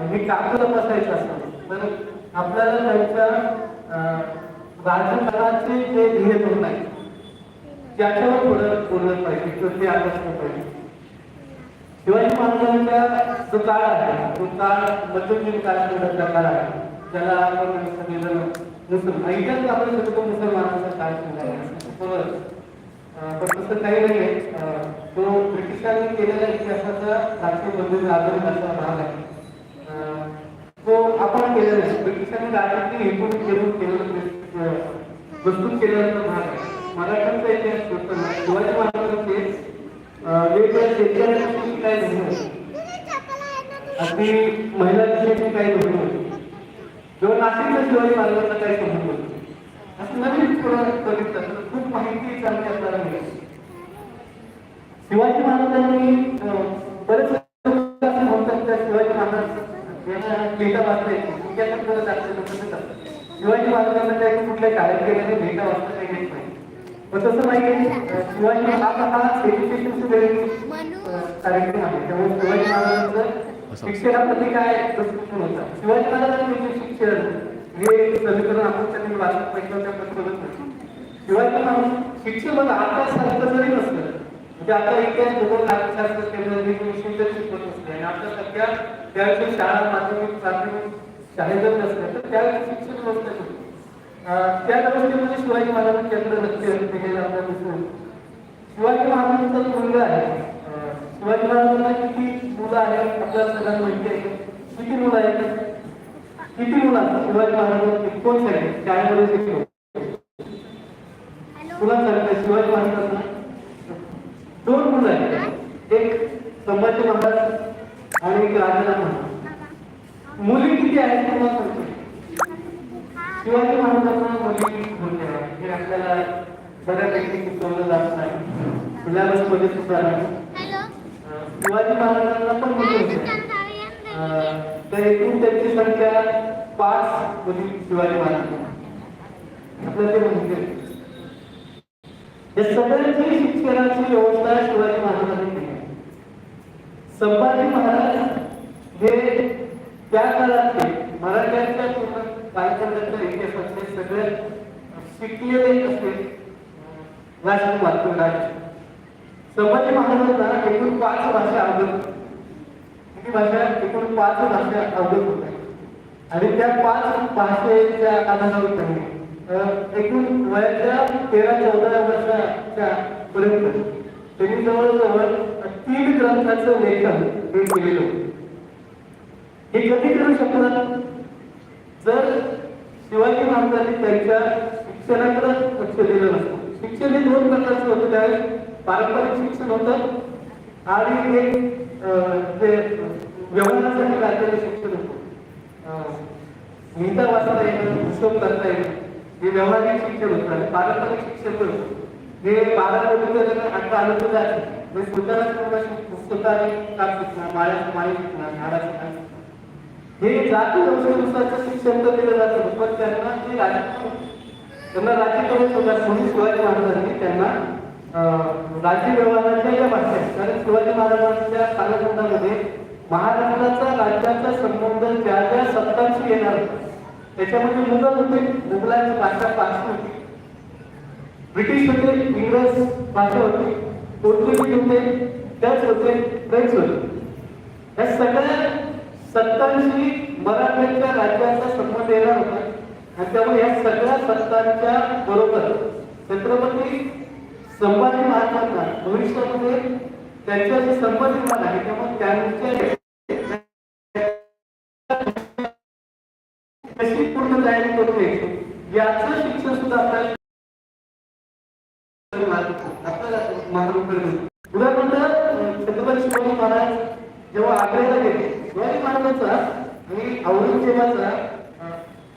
हे काकूला बसायचं असतं. तर आपल्याला त्यांच्या अं, राजकारणाचे जे ध्येय धोरण आहे त्याच्यावर थोडं बोललं पाहिजे तर ते आकर्षण पाहिजे. शिवाजी महाराजांचा जो काळ आहे तो काळ मध्ययुगीन काळाचा काळ आहे त्याला आपण सगळेजण मुसलमान इतिहास आपण सगळं मुसलमानांचा काळ बरोबर? पण तसं काही नाही आहे. तो ब्रिटिशांनी केलेल्या इतिहासाचा राष्ट्रीय बंधू आधारित असा भाग आहे. आपण केलेला नाही. ब्रिटिशांनी राज्यातील एकूण केलं केलेलं प्रस्तुत केलेला भाग मराठ्यांचा इतिहास होतो ना शिवाजी महाराजांचे वेगवेगळ्या शेतकऱ्यांपासून काय धोरण अगदी महिलांविषयी काय धोरण होती? किंवा नाशिकच्या शिवाजी महाराजांना काय संबंध होते? असं नवीन थोडं खूप माहिती चांगली आपल्याला मिळेल शिवाजी महाराजांनी बरेच लोक असं म्हणतात त्या शिवाजी महाराज यांना भेटा वाचता येते इतिहासात बरं दाखवलं तसंच असतं. शिवाजी महाराजांना काही कुठल्या शाळेत गेल्याने भेटा वाचता येत नाही पण तसं नाही शिवाजी हा हा एज्युकेशन कार्यक्रम आहे. त्यामुळे शिवाजी महाराजांचं शिक्षणाप्रती काय दृष्टिकोन होता? शिवाजी महाराजांचे शिक्षण. हे समीकरण आपण त्यांनी वाचत पाहिजे त्याबद्दल बघत नाही. शिवाजी महाराज शिक्षण बघा आता सारखं जरी नसलं म्हणजे आता इतिहास भूगोल नाट्यशास्त्र केंद्र शिकवत नसले आणि आता सध्या त्यावेळी शाळा माध्यमिक प्राथमिक शाळेत जर नसल्या तर त्या शिक्षण व्यवस्था होती त्या व्यवस्थेमध्ये शिवाजी महाराजांनी केंद्र लक्ष दिलेलं आपल्याला दिसून शिवाजी महाराजांचा जो मुलगा आहे. शिवाजी महाराजांना किती मुलं आहेत आपल्या सगळ्यांना माहिती आहे. किती मुलं आहेत? किती मुलं शिवाजी महाराजांना कोण सांगेल शाळेमध्ये शिकलो तुला सांगते शिवाजी महाराजांना दोन मुलं आहेत. एक संभाजी महाराज आणि एक राजाराम महाराज. मुली किती आहेत तुम्हाला शिवाजी महाराजांना मुली होत्या हे आपल्याला बऱ्यापैकी शिकवलं जात नाही. सिलेबसमध्ये सुद्धा नाही शिवाजी महाराजांना पण मुली होत्या तर एकूण त्यांची संख्या पाच मुली शिवाजी महाराजांना. आपल्याला ते आहे. या सगळ्यांची शिक्षणाची व्यवस्था शिवाजी महाराजांनी केली. संभाजी महाराज हे त्या काळातले मराठ्यांच्या पूर्ण इतिहास इतिहासातले सगळे शिकलेले असे राजकुमार किंवा संभाजी महाराजांना एकूण पाच भाषा अवगत किती भाषा? एकूण पाच भाषा अवगत होत्या. आणि त्या पाच भाषेच्या आधारावर त्यांनी एकूण वयाच्या तेरा चौदा वर्षाच्या पर्यंत त्यांनी जवळजवळ तीन ग्रंथाचं लेखन हे केलेलं होतं. हे कधी करू शकतात जर शिवाजी महाराजांनी त्यांच्या शिक्षणाकडे लक्ष दिलं नसतं. शिक्षण हे दोन प्रकारचं होतं. त्यावेळेस पारंपरिक शिक्षण होतं आणि एक जे व्यवहारासाठी लागलेलं शिक्षण होतं. गीता वाचता येणं पुस्तक करता येणं हे व्यवहारिक शिक्षण होतं आणि पारंपरिक शिक्षण पण हे बारा वर्षाचं आता आलं तर जायचं म्हणजे आहे. का शिकणार माळ्या माळी शिकणार झाडा शिकणार हे जाती व्यवस्थेनुसारचं शिक्षण तर दिलं जातं पण त्यांना जे राज्य त्यांना राज्य होतात म्हणून शिवाजी महाराजांनी त्यांना अं, राज्य व्यवहाराच्या या भाषा कारण शिवाजी महाराजांच्या कालखंडामध्ये महाराष्ट्राचा राज्याचा संबंध ज्या ज्या सत्तांशी येणार होता त्याच्यामध्ये मुघल होते मुघलांची भाषा पाच होती. ब्रिटिश होते इंग्रज भाषा होती पोर्तुगीज होते त्याच होते फ्रेंच होते. सत्तांशी मराठ्यांच्या राज्याचा संबंध येणार होता. आणि त्यामुळे या सगळ्या सत्तांच्या बरोबर छत्रपती संभाजी महाराजांना भविष्यामध्ये त्यांच्या जे संबंध निर्माण आहे. त्यामुळे त्यांच्या कशी पूर्ण तयारी करू नये याचं शिक्षण सुद्धा आपल्याला उदाहरणार्थ छत्रपती शिवाजी महाराज जेव्हा आग्र्याला गेले शिवाजी महाराजांचा आणि औरंगजेबाचा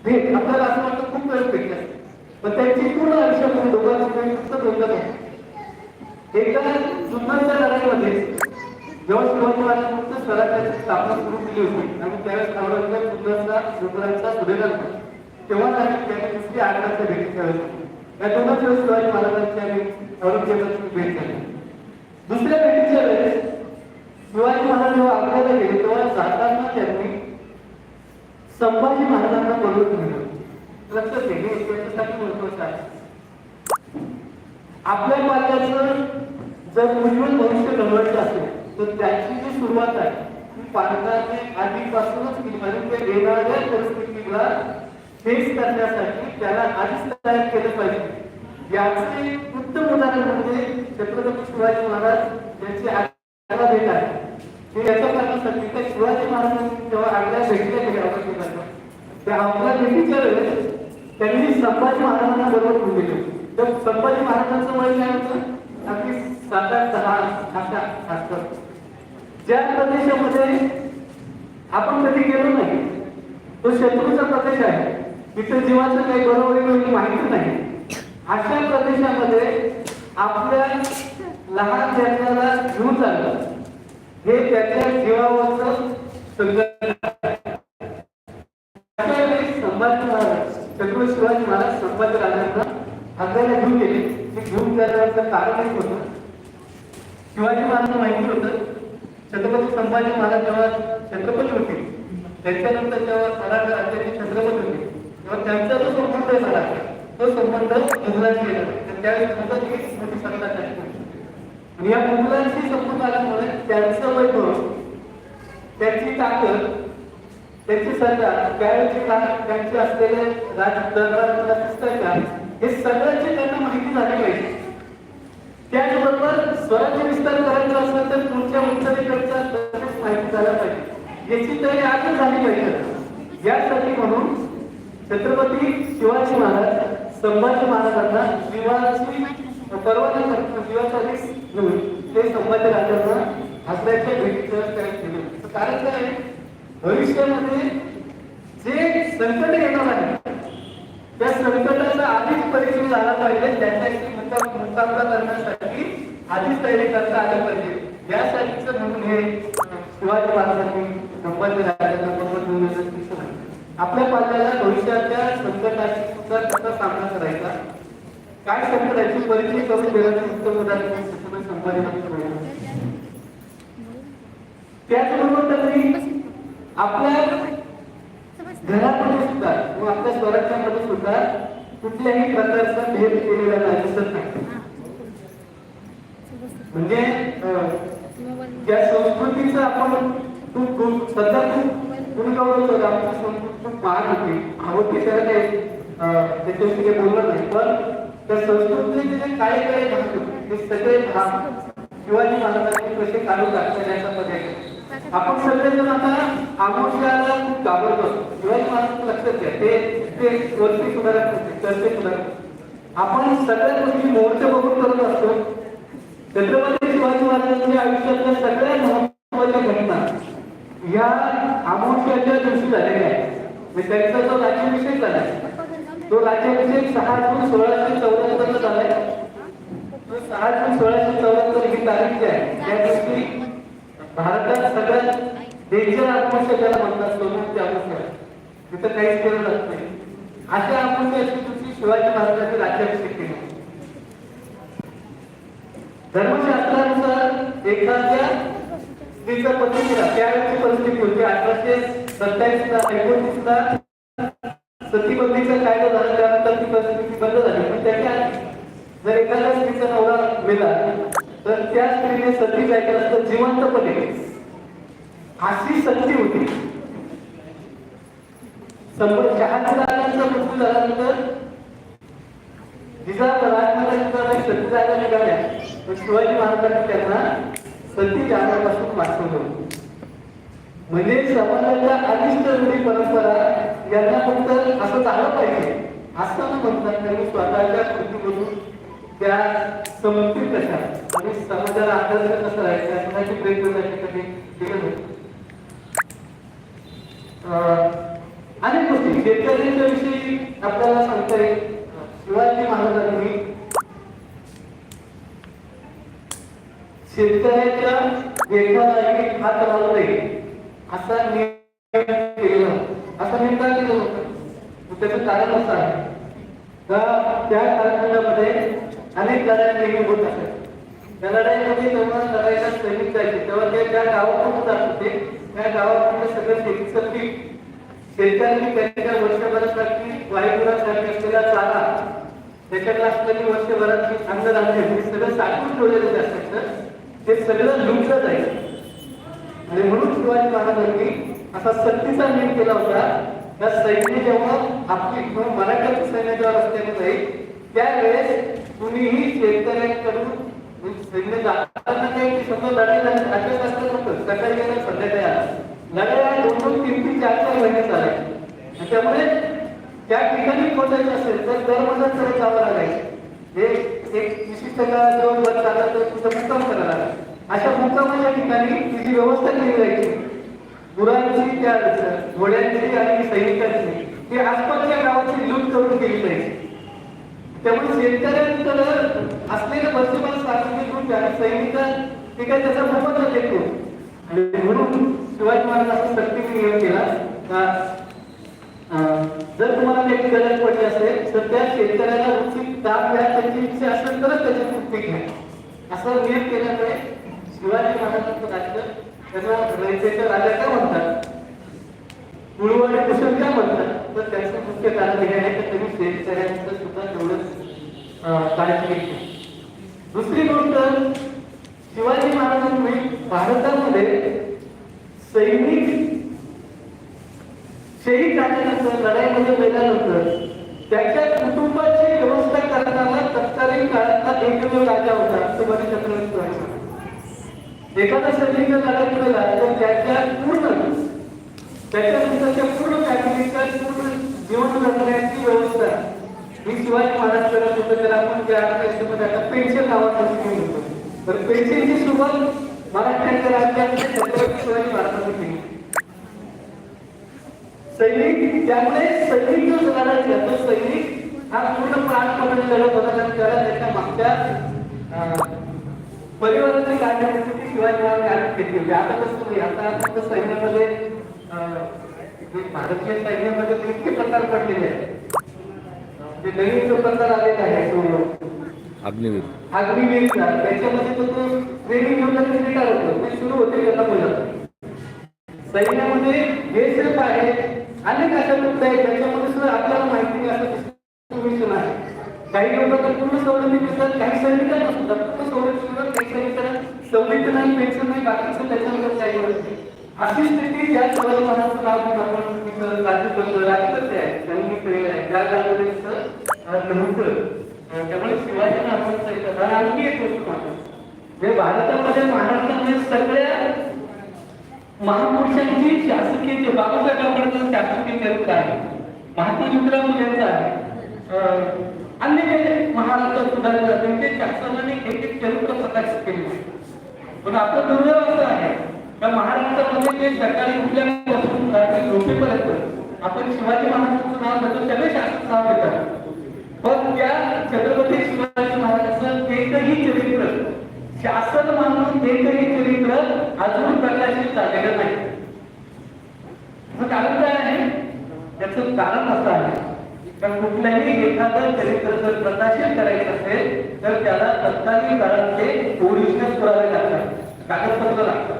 भेट आपल्याला असं वाटतं खूप वेळ भेटला. पण त्यांची पूर्ण आयुष्यामध्ये दोघांची काही फक्त दोनदा आहे एकदा जुन्नरच्या लढाईमध्ये जेव्हा शिवाजी महाराज फक्त स्वराज्याची स्थापना सुरू केली होती. आणि त्यावेळेस औरंगजेब जुन्नरचा जुन्नरांचा सुभेदार होता. तेव्हा त्यांनी त्याने दुसरी आग्राच्या भेटीच्या वेळेस या दोनच वेळेस शिवाजी महाराजांची आणि औरंगजेबाची भेट झाली. दुसऱ्या भेटीच्या वेळेस शिवाजी महाराज जेव्हा आग्र्याला गेले तेव्हा जाताना त्यांनी संभाजी महाराजांना बरोबर ठेवलं लक्षात हे त्याच्यासाठी महत्वाचं आहे. आपल्या पाल्याचं जर उज्ज्वल भविष्य घडवायचं असेल तर त्याची जी सुरुवात आहे ती पालकाने आधीपासूनच म्हणजे येणाऱ्या परिस्थितीला फेस करण्यासाठी त्याला आधीच तयार केलं पाहिजे. याचे उत्तम उदाहरण म्हणजे छत्रपती शिवाजी महाराज यांची त्याला देत आहे. हे याच्या कारणासाठी त्या शिवाजी महाराजांनी जेव्हा आग्रा भेटल्या गेले औरंगजेबाला त्या आपल्या भेटीच्या वेळेस त्यांनी संभाजी महाराजांना बरोबर घेऊन दिले तर संभाजी महाराजांचं वय काय होतं? अगदी सात आठ दहा असतात ज्या प्रदेशामध्ये आपण कधी गेलो नाही तो शत्रूचा प्रदेश आहे. तिथे जीवाचं काही बरोबर वगैरे माहिती नाही. अशा प्रदेशामध्ये आपल्या लहान लेकराला घेऊन चाललं हे त्याच्या जीवावरचं अशा संभाजी महाराज छत्रपती शिवाजी महाराज संभाजी राजांना आग्र्याला घेऊन गेले. ते घेऊन जाण्याचं कारण एक होतं. शिवाजी महाराजांना माहिती होतं छत्रपती संभाजी महाराज जेव्हा छत्रपती होते त्याच्यानंतर जेव्हा मराठा राज्याचे छत्रपती होते तेव्हा त्यांचा जो संबंध झाला तो संबंध मुघलांशी गेला तर त्यावेळी मुघल ही मोठी सत्ता त्यांची आणि या मुघलांशी संबंध आल्यामुळे त्यांचं वैभव त्यांची ताकद त्यांची सरकार त्यावेळेचे त्यांचे असलेले राजदरबार हे सगळ्याची त्यांना माहिती झाली पाहिजे. त्याचबरोबर स्वराज्य विस्तार करायचा असेल तर पुढच्या उत्तरेकडचा तसेच माहिती झाला पाहिजे. याची तयारी आजच झाली पाहिजे. यासाठी म्हणून छत्रपती शिवाजी महाराज संभाजी महाराजांना जीवाची परवाना करतो जीवासाठी घेऊन ते संभाजी राजांना हसण्याच्या भेटीचं तयार कारण काय? आहे? भविष्यामध्ये जे संकट येणार आहे त्या संकटाचा आधीच परिचय झाला पाहिजे. त्याच्याशी मुकाबला करण्यासाठी आधीच तयारी करता आली पाहिजे. यासाठीच म्हणून हे शिवाजी महाराजांनी संभाजी राजांना बरोबर घेऊन आपल्या पाल्याला भविष्याच्या संकटाशी सुद्धा कसा सामना करायचा. काय संकट याची परिचय करून देण्याचं उत्तम उदाहरण म्हणजे छत्रपती त्याचबरोबर त्यांनी आपल्या घरामध्ये सुद्धा किंवा आपल्या स्वराज्यामध्ये सुद्धा कुठल्याही प्रकारचा भेद केलेला नाही दिसत नाही. म्हणजे त्या संस्कृतीचं आपण खूप खूप सध्या खूप गुणगौरव करतो आपली संस्कृती खूप महान होती. आवडती त्याला काही अं, त्याच्याविषयी काही बोललं नाही पण त्या संस्कृतीचे जे काही काही भाग ते सगळे भाग शिवाजी महाराजांनी कसे काढून टाकले याचा पर्याय आपण आपण सगळेजण आता आमोशाला खूप घाबरतो. शिवाजी महाराज लक्षात घ्या ते ते वरती सुधारत होते चर्चे सुधारत आपण सगळ्या गोष्टी मोर्चे बघून करत असतो. छत्रपती शिवाजी महाराजांच्या आयुष्यातल्या सगळ्या महत्त्वाच्या घटना या आमोशाच्या दिवशी झालेल्या आहेत. म्हणजे त्यांचा जो राज्याभिषेक आहे तो राज्याभिषेक सहा जून सोळाशे चौऱ्याहत्तर झालाय तो सहा जून सोळाशे चौऱ्याहत्तर ही तारीख जी आहे त्या दिवशी भारतात सगळ्यात डेंजर अमावस्या ज्याला म्हणतात सोमवती अमावस्या तिथं काहीच केलं जात नाही. अशा अमावस्याच्या दिवशी शिवाजी महाराजांनी राज्याभिषेक केला. धर्मशास्त्रानुसार एखाद्या स्त्रीचा पती केला. त्यावेळेची परिस्थिती होती अठराशे सत्तावीस ला एकोणतीस ला सतीबंदीचा कायदा झाला त्यानंतर ती परिस्थिती बंद झाली. पण त्याच्या जर एखाद्या स्त्रीचा नवरा मेला तर त्या स्त्रीने सती काय केलं तर जिवंतपणे अशी सक्ती होती. संभाजी शहाजीराजांचा मृत्यू झाल्यानंतर जिजाबाई राजमाता सती जायला निघाल्या. तर शिवाजी महाराजांनी त्यांना सती जाण्यापासून वाचवलं. म्हणजे समाजाच्या अनिष्ट रूढी परंपरा आलं पाहिजे. असं न म्हणतात त्यांनी स्वतःच्या कृतीमधून त्या समजतील कशा आणि समाजाला आदर्श कसं राहायचं यासाठी प्रयत्न त्या ठिकाणी केले होते. अनेक गोष्टी. शेतकऱ्यांच्या विषयी आपल्याला सांगता येईल. शिवाजी महाराजांनी शेतकऱ्याच्या लेखालाही हात लावू नये असा नियम केलेला होता. असा नियम का केला होता त्याचं कारण असं आहे. का त्या कालखंडामध्ये अनेक लढाया नेहमी होत असतात त्या लढाईमध्ये जेव्हा लढाईला सैनिक जायचे तेव्हा ते त्या गावातून जात होते. त्या गावातून सगळं शेतीचं पीक शेतकऱ्यांनी त्यांच्या वर्षभरासाठी वायुगुणासाठी असलेला चारा त्याच्याकडे असलेली वर्षभराची अन्नधान्य हे सगळं साठवून ठेवलेलं असतात ते सगळं लुटलं जाईल आणि म्हणून शिवाजी महाराजांनी असा सक्तीचा नियम केला होता त्या सैन्य जेव्हा आपली किंवा मराठ्याचं सैन्य जेव्हा रस्त्याने जाईल त्यावेळेस कुणीही शेतकऱ्यांकडून म्हणजे सैन्य जाताना काही समजा लढाई झाली अशा जास्त सकाळी गेलं संध्याकाळी आलं. लढाई दोन दोन तीन तीन चार चार महिने चालाय आणि त्यामुळे त्या ठिकाणी पोचायचं असेल तर दर महिन्यात सरळ जावं लागायचं हे एक विशिष्ट काळ जेव्हा चालला तर तुझं मुक्काम करायला अशा मुक्कामाच्या ठिकाणी तिची व्यवस्था केली जायची. गुरांची त्या घोड्यांची आणि सैनिकांची ते आसपासच्या गावाची लूट करून केली पाहिजे. त्यामुळे शेतकऱ्यांकडे असलेलं वर्षभर सार्वजनिक रूप आणि सैनिक ते काय त्याचा मोबदला देतो. आणि म्हणून शिवाजी महाराजांचा सक्तीने नियम केला का जर तुम्हाला काही गरज पडली असेल तर त्या शेतकऱ्याला उचित दाब द्या त्याची इच्छा असेल तरच त्याची मुक्ती घ्या. असा नियम केल्यामुळे शिवाजी महाराजांचं राज्य त्यांना रयतेच्या राजा काय म्हणतात. गुरुवारी कुशल काय म्हणतात. तर त्याचं मुख्य कारण हे आहे की त्यांनी शेतकऱ्यांचं सुद्धा तेवढंच काळजी घेतली. दुसरी गोष्ट शिवाजी महाराजांनी भारतामध्ये सैनिक शहीद झाल्यानंतर लढाईमध्ये गेल्यानंतर त्याच्या कुटुंबाची व्यवस्था करताना तत्कालीन काळातला एकमेव राजा होता तो बने छत्रपती एखादा सैनिक जर लढाईत मेला तर त्याच्या पूर्ण त्याच्यानंतरच्या पूर्ण फॅमिलीच्या पूर्ण जीवन जगण्याची व्यवस्था ही शिवाजी महाराज करत होते त्याला आपण ज्या देशामध्ये आता पेन्शन नावाचा स्कीम होतो तर पेन्शनची सुरुवात महाराष्ट्राच्या राज्यात छत्रपती शिवाजी महाराजांनी केली. सैनिक त्यामुळे सैनिक जो लढायचा तो सैनिक हा पूर्ण प्राणपणे लढत होता कारण त्याला त्याच्या मागच्या अं, परिवाराची काढण्यासाठी शिवाजी महाराज आठ घेतली होती आता कसं नाही आता फक्त सैन्यामध्ये भारतीय सैन्यामध्ये इतके प्रकार पडलेले आहेत. जे नवीन जो प्रकार आलेला आहे अग्निवीर. अग्निवीरचा त्याच्यामध्ये तो तो ट्रेनिंग घेऊन लगेच रिटायर होतो? ते सुरू होते त्याला मुलं सैन्यामध्ये बेसेफ आहे. अनेक अशा मुद्दे आहेत ज्याच्यामध्ये सुद्धा आपल्याला माहिती नाही असं आहे काही लोक तर पूर्ण सवलती मिळतात काही सैनिकांना सुद्धा पूर्ण सवलती मिळतात काही सैनिकांना सवलती नाही पेन्शन नाही बाकीचं त्याच्यावर काही अशी स्थिती ज्या शिवाजी महाराजांचं नाव आपण तिथं राज्य करतो राज्यकर्ते आहे. त्यांनी केलेलं आहे. त्या काळामध्ये नव्हतं त्यामुळे शिवाजी महाराजांचं आणखी एक गोष्ट म्हणतो म्हणजे भारतामध्ये महाराष्ट्रामध्ये सगळ्या महापुरुषांची शासकीय जे बाबासाहेब आंबेडकर शासकीय चरित्र आहे. महात्मा ज्योतिराव यांचं आहे अन्य जे महाराष्ट्रात सुधारले त्यांचे शासनाने एक एक चरित्र प्रकाशित केले आहे. पण आपलं दुर्दैव असं आहे. का महाराष्ट्रामध्ये जे सरकारी उठल्यापासून झोपेपर्यंत आपण शिवाजी महाराजांचं नाव घेतो सगळे शासक नाव घेतात. पण त्या छत्रपती शिवाजी महाराजांचं एकही चरित्र शासन मानून एकही चरित्र अजून प्रकाशित झालेलं नाही. कारण काय आहे? त्याचं कारण असं आहे का कुठल्याही एखादं चरित्र जर प्रकाशित करायचं असेल तर त्याला तत्कालीन काळातले ओरिजिनल पुरावे लागतात. कागदपत्र लागतात.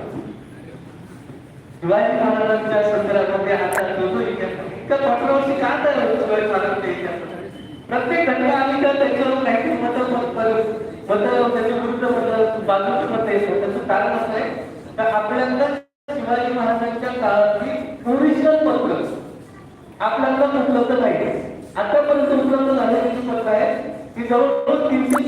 शिवाजी महाराजांच्या संदर्भामध्ये आता जो इतिहास इतका कॉन्ट्रोवर्सी का तयार होतो शिवाजी महाराजांच्या इतिहासात प्रत्येक घटना आली तर त्याच्यावर काहीतरी मत मत त्याचे विरुद्ध मत बाजूची मत येतो त्याचं कारण असं आहे का आपल्याला शिवाजी महाराजांच्या काळातली ओरिजिनल पत्र आपल्याला उपलब्ध पाहिजे आतापर्यंत उपलब्ध झालेली जी पत आहे ती जवळजवळ तीनशे